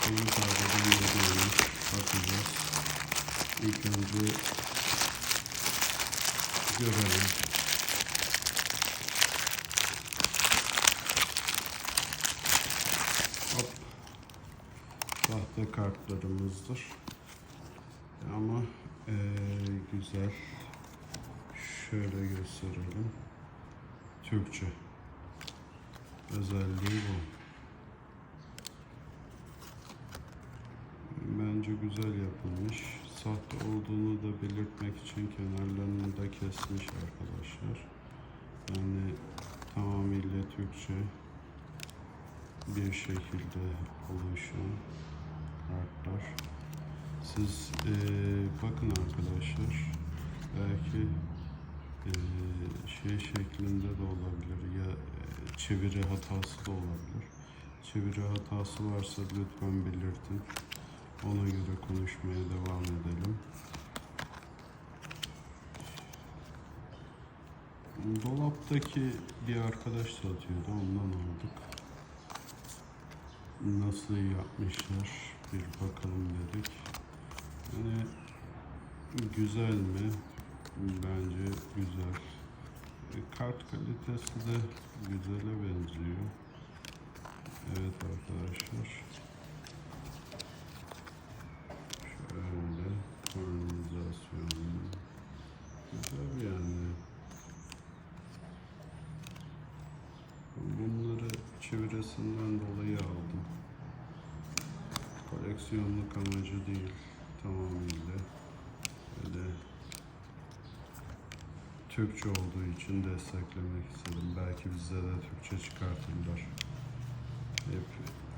Kargodan ne gelmiş. Bakacağız. İlk önce görelim. Hop. Sahte kartlarımızdır. Ama eee, güzel. Şöyle gösterelim. Türkçe. Özelliği bu. Bence güzel yapılmış. Sahte olduğunu da belirtmek için kenarlarını da kesmiş arkadaşlar. Yani tamamıyla Türkçe bir şekilde oluşan kartlar. Siz eee, bakın arkadaşlar belki eee, şey şeklinde de olabilir ya eee, çeviri hatası da olabilir. Çeviri hatası varsa lütfen belirtin. Ona göre konuşmaya devam edelim. Dolaptaki bir arkadaş satıyordu ondan aldık. Nasıl yapmışlar bir bakalım dedik. Yani güzel mi? Bence güzel. E, Kart kalitesi de güzele benziyor. Evet arkadaşlar. Şöyle organizasyonu. Güzel yani. Bunları çevresinden dolayı aldım. Koleksiyonluk amacı değil. Tamamıyla. Böyle Türkçe olduğu için desteklemek istedim. Belki bize de Türkçe çıkartırlar. Hep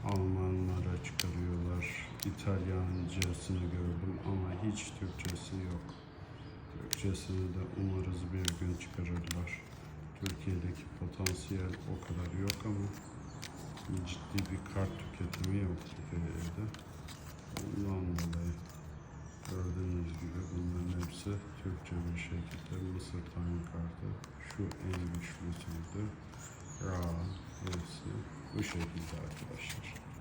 Almanlara çıkarıyorlar. İtalyancasını gördüm ama hiç Türkçesi yok. Türkçesini de umarız bir gün çıkarırlar. Türkiye'deki potansiyel o kadar yok ama ciddi bir kart tüketimi yok Türkiye'de. Ondan dolayı gördüğünüz gibi bunların hepsi Türkçe bir şekilde Mısır Time kartı. Şu en güçlüsüydü. Ra hepsi bu şekilde arkadaşlar.